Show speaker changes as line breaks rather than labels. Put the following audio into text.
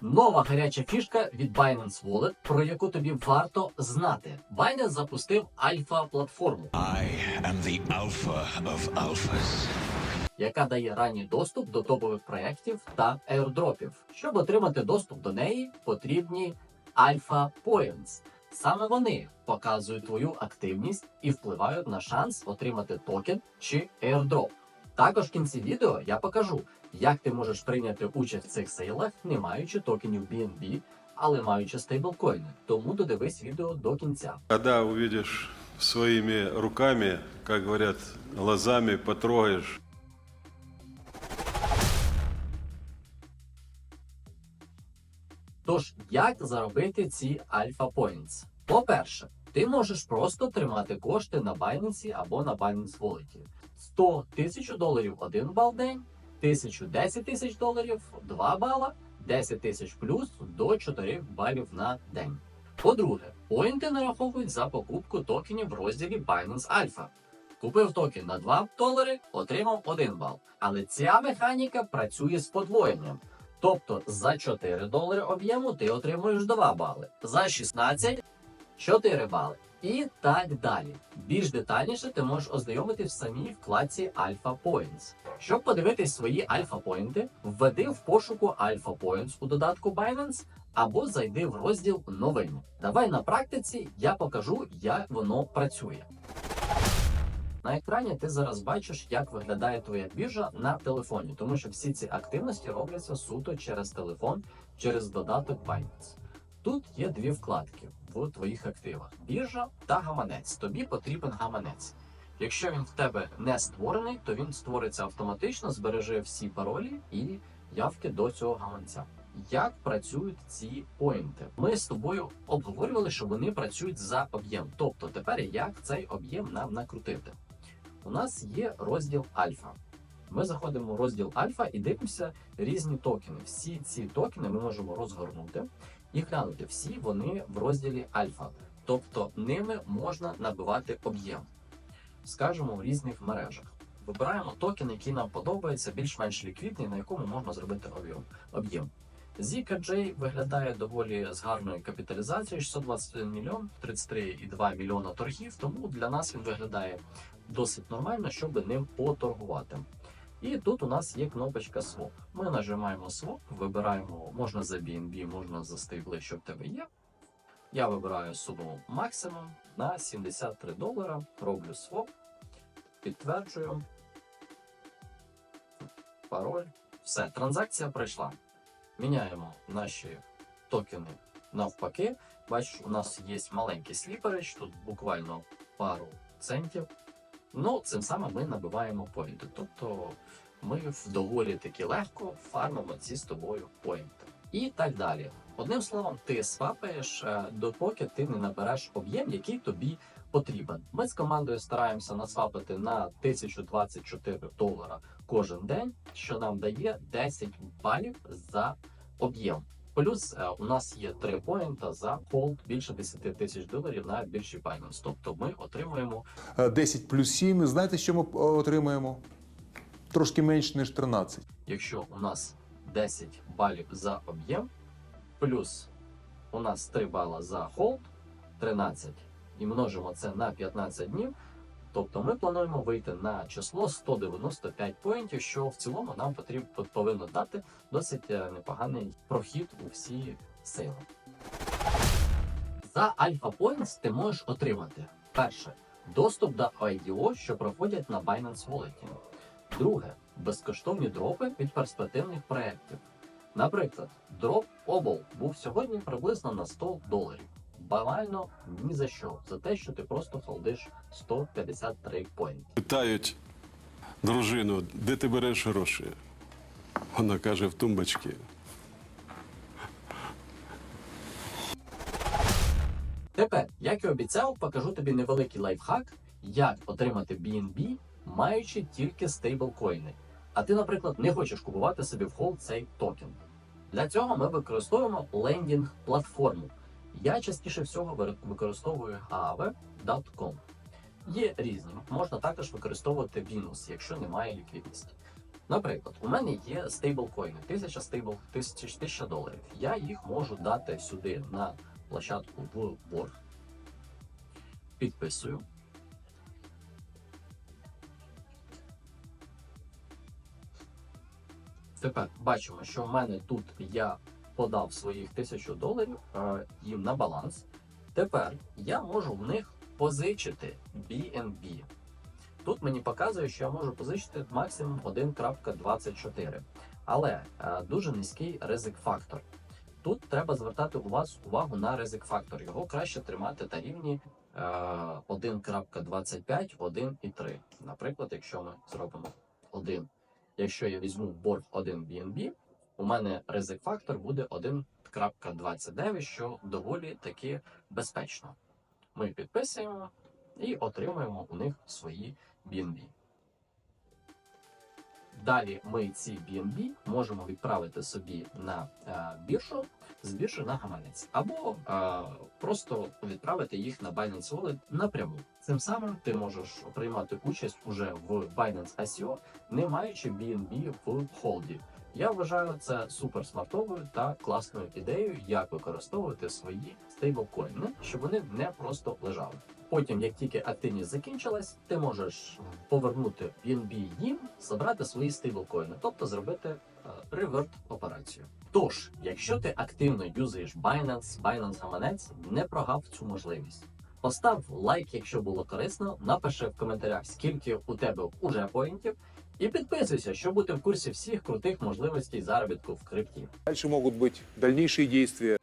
Нова гаряча фішка від Binance Wallet, про яку тобі варто знати. Binance запустив альфа-платформу,
I am the Alpha of Alphas.
яка дає ранній доступ до топових проєктів та airdropів. Щоб отримати доступ до неї, потрібні Alpha Points. Саме вони показують твою активність і впливають на шанс отримати токен чи airdrop. Також в кінці відео я покажу, як ти можеш прийняти участь в цих сейлах, не маючи токенів BNB, але маючи стейблкоїни. Тому додивись відео до кінця.
Когда увидишь своими руками, как говорят, глазами потрогаешь,
Тож, як заробити ці Alpha Points? По-перше, ти можеш просто тримати кошти на Binance або на Binance Wallet. 100 тисяч доларів 1 бал день, 1000 10 тисяч доларів 2 бала, 10 тисяч плюс до 4 балів на день. По-друге, поінти нараховують за покупку токенів в розділі Binance Alpha. Купив токен на 2 долари, отримав 1 бал. Але ця механіка працює з подвоєнням. Тобто за 4 долари об'єму ти отримуєш 2 бали, за 16 4 бали. І так далі. Більш детальніше ти можеш ознайомитись в самій вкладці Alpha Points. Щоб подивитись свої Alpha Poinти, введи в пошуку Alpha Points у додатку Binance або зайди в розділ Новини. Давай на практиці я покажу, як воно працює. На екрані ти зараз бачиш, як виглядає твоя біржа на телефоні, тому що всі ці активності робляться суто через телефон, через додаток Binance. Тут є дві вкладки в твоїх активах: біржа та гаманець. Тобі потрібен гаманець. Якщо він в тебе не створений, то він створиться автоматично, збереже всі паролі і явки до цього гаманця. Як працюють ці поінти? Ми з тобою обговорювали, що вони працюють за об'єм. Тобто тепер як цей об'єм нам накрутити? У нас є розділ альфа. Ми заходимо в розділ альфа і дивимося різні токени. Всі ці токени ми можемо розгорнути і глянути. Всі вони в розділі альфа. Тобто ними можна набивати об'єм, скажімо, в різних мережах. Вибираємо токен, який нам подобається, більш-менш ліквідний, на якому можна зробити об'єм-. ZKJ виглядає доволі з гарною капіталізацією 621 мільйон, 33,2 мільйона торгів. Тому для нас він виглядає досить нормально, щоб ним поторгувати. І тут у нас є кнопочка Swap. Ми нажимаємо Swap, вибираємо можна за BNB, можна за стейбли, що в тебе є. Я вибираю суму максимум на 73 долара, роблю Swap, підтверджую. Пароль. Все, транзакція пройшла. Міняємо наші токени навпаки. Бачиш, у нас є маленький сліперич, тут буквально пару центів. Ну, цим самим ми набиваємо поінти. Тобто ми в доволі таки легко фармимо ці з тобою поінти. І так далі. Одним словом, ти свапаєш, е, допоки ти не набереш об'єм, який тобі потрібен. Ми з командою стараємося насвапити на 1024 долара кожен день, що нам дає 10 балів за об'єм. Плюс е, у нас є 3 поінта за холд більше 10 тисяч доларів на біржі Binance. Тобто ми отримуємо
Е, 10 плюс 7. Знаєте, що ми е, отримаємо? Трошки менше, ніж 13.
якщо у нас 10 балів за об'єм, плюс у нас 3 бала за холд, 13, і множимо це на 15 днів. Тобто ми плануємо вийти на число 195 поінтів, що в цілому нам потрібно повинно дати досить е, непоганий прохід у всі сили. За Alpha Points ти можеш отримати перше доступ до IDO, що проходять на Binance Wallet. Друге безкоштовні дропи від перспективних проєктів. Наприклад, дроп Обол був сьогодні приблизно на 100 доларів. Банально ні за що, за те, що ти просто холдиш 153 поінти.
питають дружину, де ти береш гроші? Вона каже, в тумбочці.
Тепер, як і обіцяв, покажу тобі невеликий лайфхак, як отримати BNB, маючи тільки стейблкоїни. А ти, наприклад, не хочеш купувати собі в холд цей токен. Для цього ми використовуємо лендінг платформу. Я частіше всього використовую Aave.com. Є різні. Можна також використовувати Venus, якщо немає ліквідності. Наприклад, у мене є стейблкоїни, 1000 стейбл, 1000, 1000 доларів. Я їх можу дати сюди на площадку в борг. Підписую. Тепер бачимо, що в мене тут я подав своїх 1000 доларів е, їм на баланс. Тепер я можу в них позичити BNB. Тут мені показує, що я можу позичити максимум 1.24. Але е, дуже низький ризик фактор. Тут треба звертати у вас увагу на ризик фактор. Його краще тримати на рівні е, 1.25, 1,3. Наприклад, якщо ми зробимо 1, якщо я візьму борг 1 BNB, у мене ризик фактор буде 1.29, що доволі таки безпечно. Ми підписуємо і отримуємо у них свої BNB. Далі ми ці BNB можемо відправити собі на е, біржу з біржі на гаманець, або е, просто відправити їх на Binance Wallet напряму. Цим самим ти можеш приймати участь уже в Binance ICO, не маючи BNB в холді. Я вважаю це супер смартовою та класною ідеєю, як використовувати свої стейблкоїни, щоб вони не просто лежали. Потім, як тільки активність закінчилась, ти можеш повернути BNB їм, забрати свої стейблкоїни, тобто зробити е, реверт операцію. Тож, якщо ти активно юзаєш Binance, Binance гаманець, не прогав цю можливість. Постав лайк, якщо було корисно, напиши в коментарях, скільки у тебе уже поінтів, і підписуйся, щоб бути в курсі всіх крутих можливостей заробітку в крипті.
Дальше могут быть дальнейшие действия.